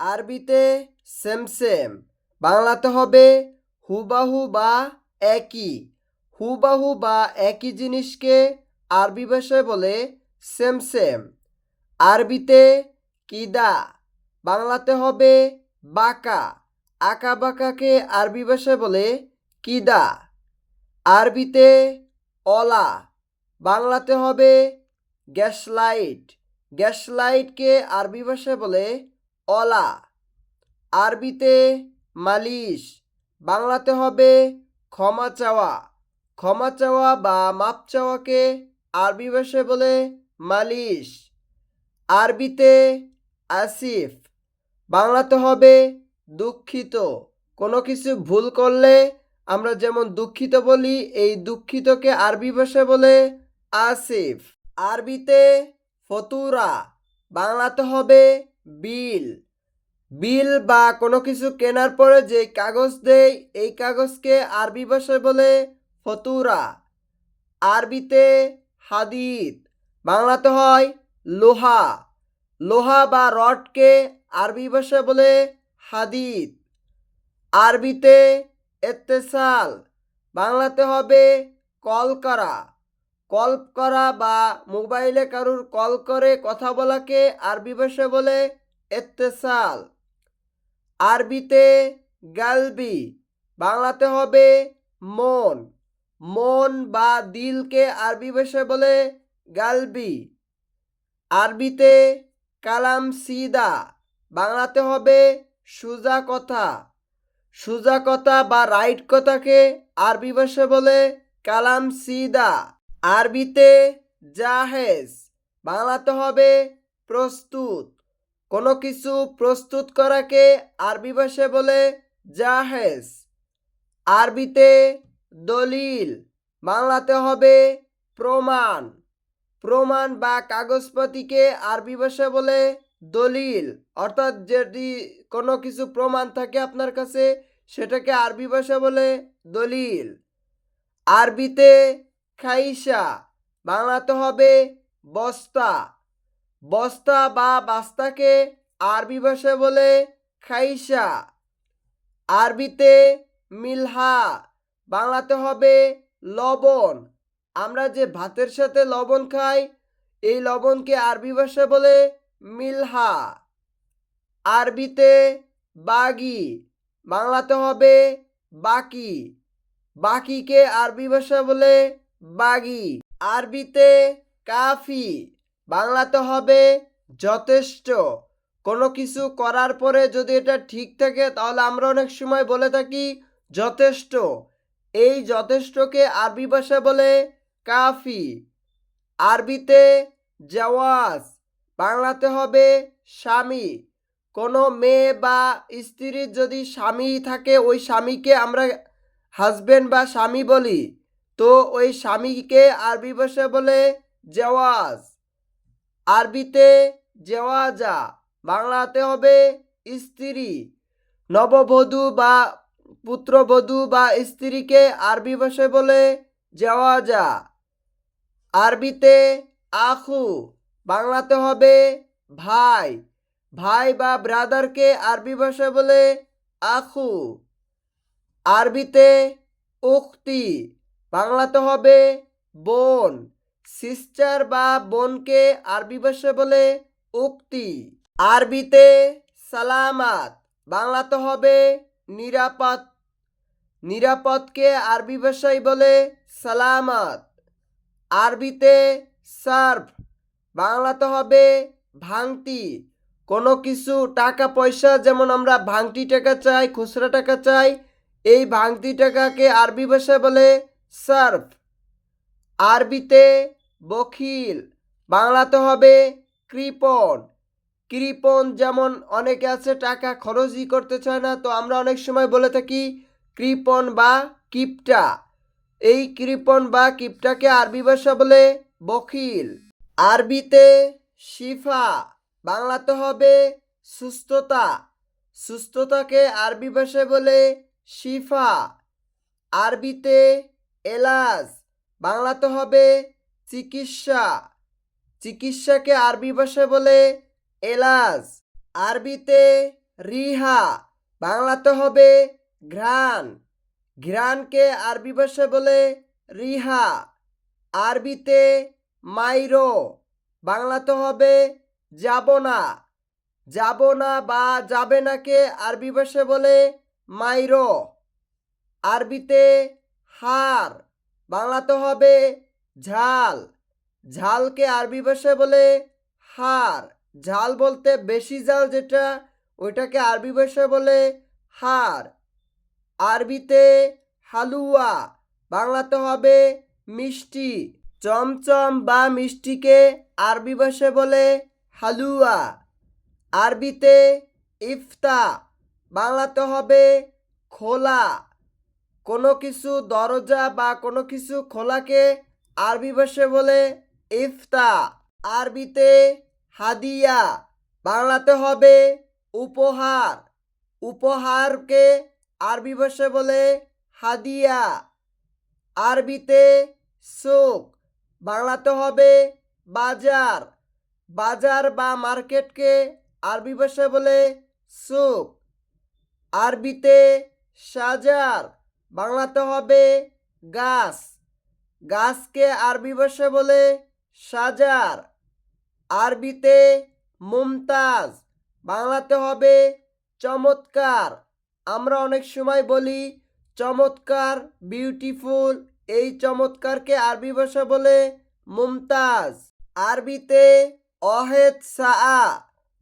আরবিতে same same, বাংলাতে হবে হুবাহু বা একই। হুবাহু বা একই জিনিসকে আরবি ভাষায় বলে সেম সেম। আরবিতে কিদা, বাংলাতে হবে বাঁকা। আঁকা বাঁকাকে আরবি ভাষায় বলে কিদা। আরবিতে অলা, বাংলাতে হবে গ্যাস লাইট লাইটকে আরবি ভাষায় বলে অলা। আরবিতে মালিশ, বাংলাতে হবে ক্ষমা চাওয়া। ক্ষমা চাওয়া বা মাপ চাওয়াকে আরবি ভাষায় বলে মালিশ। আরবিতে আসিফ, বাংলাতে হবে দুঃখিত। কোনো কিছু ভুল করলে আমরা যেমন দুঃখিত বলি, এই দুঃখিতকে আরবি ভাষায় বলে আসিফ। আরবিতে ফতুরা, বাংলাতে হবে বিল। বিল বা কোনো কিছু কেনার পরে যে কাগজ দেয় এই কাগজকে আরবি ভাষায় বলে ফতুরা। আরবিতে হাদিদ, বাংলাতে হয় লোহা। লোহা বা রডকে আরবি ভাষায় বলে হাদিদ। আরবিতে এত্তেসাল, বাংলাতে হবে কল করা কল করা বা মোবাইলে কারুর কল করে কথা বলাকে আরবি ভাষায় বলে এত্তেসাল। আরবিতে গালবি, বাংলাতে হবে মন। মন বা দিলকে আরবি ভাষায় বলে গালবি। আরবিতে কালাম সিদা, বাংলাতে হবে সুজা কথা। সুজা কথা বা রাইট কথাকে আরবি ভাষায় বলে কালাম সিদা। আরবিতে জাহেজ, বাংলাতে হবে প্রস্তুত। কোনো কিছু প্রস্তুত করাকে আরবি ভাষায় বলে জাহেজ। আরবিতে দলিল, বাংলাতে হবে প্রমাণ। প্রমাণ বা কাগজপাতিকে আরবি ভাষায় বলে দলিল। অর্থাৎ যদি কোনো কিছু প্রমাণ থাকে আপনার কাছে, সেটাকে আরবি ভাষা বলে দলিল। আরবিতে খাইসা, বাংলাতে হবে বস্তা। বস্তা বা বাস্তাকে আরবি ভাষায় বলে খাইসা। আরবিতে মিলহা, বাংলাতে হবে লবণ। আমরা যে ভাতের সাথে লবণ খাই, এই লবণকে আরবি ভাষায় বলে মিলহা। আরবিতে বাগি, বাংলাতে হবে বাকি। বাকিকে আরবি ভাষা বলে বাগি, আরবিতে কাফি। বাংলাতে হবে যথেষ্ট। কোনো কিছু করার পরে যদি এটা ঠিক থাকে, তাহলে আমরা অনেক সময় বলে থাকি যথেষ্ট। এই যথেষ্টকে আরবি ভাষা বলে কাফি। আরবিতে জওয়াজ, বাংলাতে হবে স্বামী। কোনো মেয়ে বা স্ত্রীর যদি স্বামী থাকে, ওই স্বামীকে আমরা হাজবেন্ড বা স্বামী বলি। তো ওই স্বামীকে আরবি ভাষায় বলে জেওয়াজ। আরবিতে জেওয়াজা, বাংলাতে হবে স্ত্রী। নববধূ বা পুত্রবধূ বা স্ত্রীকে আরবি ভাষায় বলে জেওয়াজা। আরবিতে আখু, বাংলাতে হবে ভাই। ভাই বা ব্রাদারকে আরবি ভাষায় বলে আখু। আরবিতে উক্তি বাংলাতে হবে বোন সিস্টার বা বোনকে আরবি ভাষায় বলে উক্তি। আরবিতে সালামাত, বাংলাতে হবে নিরাপদ। নিরাপদকে আরবি ভাষায় বলে সালামাত। আরবিতে সার্ভ বাংলাতে হবে ভাঙতি। কোনো কিছু টাকা, পয়সা, যেমন আমরা ভাঙতি টাকা চাই, খুচরা টাকা চাই, এই ভাঙতি টাকাকে আরবি ভাষায় বলে সার্ভ আরবিতে বখিল, বাংলাতে হবে কৃপণ কৃপণ যেমন অনেকে আছে, টাকা খরচই করতে চায় না, তো আমরা অনেক সময় বলে থাকি কৃপণ বা কিপটা। এই কৃপণ বা কিপটাকে আরবি ভাষা বলে বখিল। আরবিতে শিফা, বাংলাতে হবে সুস্থতা। সুস্থতাকে আরবি ভাষায় বলে শিফা। আরবিতে এলাজ বাংলাতে হবে চিকিৎসা। চিকিৎসাকে আরবি ভাষায় বলে এলাজ, আরবিতে রিহা বাংলাতে হবে ঘ্রাণ। ঘ্রাণকে আরবি ভাষায় বলে রিহা, আরবিতে মাইরো বাংলাতে হবে যাব না যাব না বা যাবে নাকে আরবি ভাষায় বলে মাইরো, আরবিতে হার বাংলাতে হবে ঝাল। ঝালকে আরবি ভাষায় বলে হার ঝাল বলতে বেশি ঝাল যেটা, ওইটাকে আরবি ভাষায় বলে হার আরবিতে হালুয়া, বাংলাতে হবে মিষ্টি। চমচম বা মিষ্টিকে আরবি ভাষায় বলে হালুয়া। আরবিতে ইফতা, বাংলাতে হবে খোলা। কোনো কিছু দরজা বা কোনো কিছু খোলাকে আরবি ভাষায় বলে ইফতা। আরবিতে হাদিয়া, বাংলাতে হবে উপহার। উপহারকে আরবি ভাষায় বলে হাদিয়া। আরবিতে সুক বাংলাতে হবে বাজার। বাজার বা মার্কেটকে আরবি ভাষায় বলে সুক আরবিতে সাজার বাংলাতে হবে গাছ। গাছকে আরবি ভাষায় বলে সাজার। আরবিতে মুমতাজ। বাংলাতে হবে চমৎকার। আমরা অনেক সময় বলি চমৎকার বিউটিফুল এই চমৎকারকে আরবি ভাষা বলে মুমতাজ। আরবিতে অহেদ সা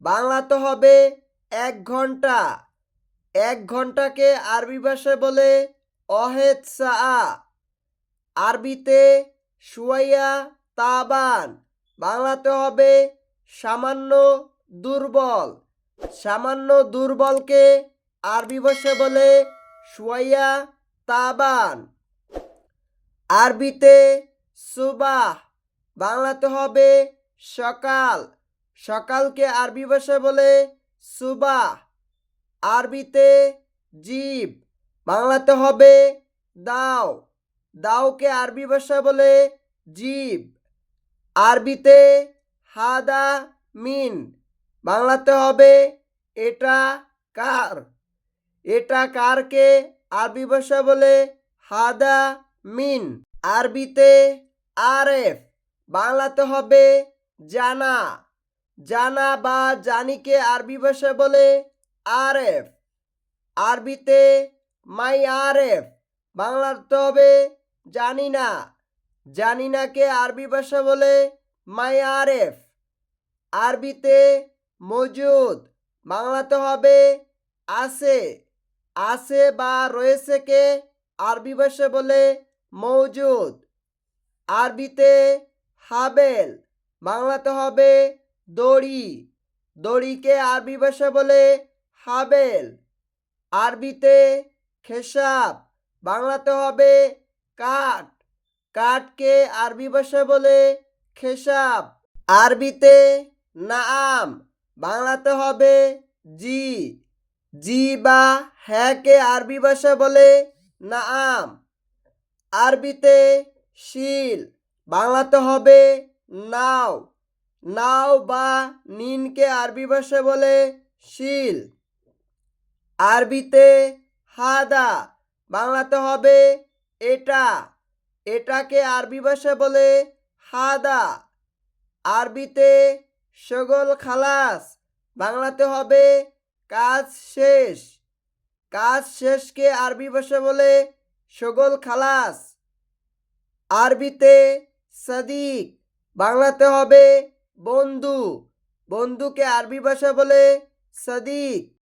বাংলাতে হবে এক ঘণ্টা। এক ঘন্টাকে আরবি ভাষায় বলে অহেদ সা আরবিতে সুয়াইয়া তাবান, বাংলাতে হবে সামান্য দুর্বল। সামান্য দুর্বলকে আরবি ভাষায় বলে সুয়াইয়া তাবান। আরবিতে সুবাহ, বাংলাতে হবে সকাল। সকালকে আরবি ভাষায় বলে সুবাহ। আরবিতে জীব বাংলাতে হবে দাও। দাওকে আরবি ভাষায় বলে জীব। আরবিতে হাদা মিন। বাংলাতে হবে এটা কার। এটা কারকে আরবি ভাষা বলে হাদা মিন। আরবিতে আরেফ বাংলাতে হবে জানা। জানা বা জানিকে আরবি ভাষা বলে আরেফ আরবিতে মাই আরেফ বাংলাতে হবে জানি না। জানি নাকে আরবি ভাষা বলে, মাই আরেফ। আরবিতে মজুদ বাংলাতে হবে আছে আছে বা রয়েছেকে আরবি ভাষা বলে, মৌজুদ। আরবিতে হাবেল বাংলাতে হবে দড়ি। দড়িকে আরবি ভাষা বলে হাবেল। আরবিতে খেসাব, বাংলাতে হবে কাঠ। কাঠকে আরবি ভাষা বলে খেসাব। আরবিতে নাম বাংলাতে হবে জি। জি বা হ্যাঁকে আরবি ভাষা বলে নাম আরবিতে শিল, বাংলাতে হবে নাও। নাও বা নিনকে আরবি ভাষা বলে শিল। আরবিতে হাদা, বাংলাতে হবে এটা। এটাকে আরবি ভাষা বলে হাদা। আরবিতে সগল খালাস, বাংলাতে হবে কাজ শেষ। কাজ শেষকে আরবি ভাষা বলে সগল খালাস। আরবিতে সাদিক, বাংলাতে হবে বন্ধু। বন্ধুকে আরবি ভাষা বলে সাদিক।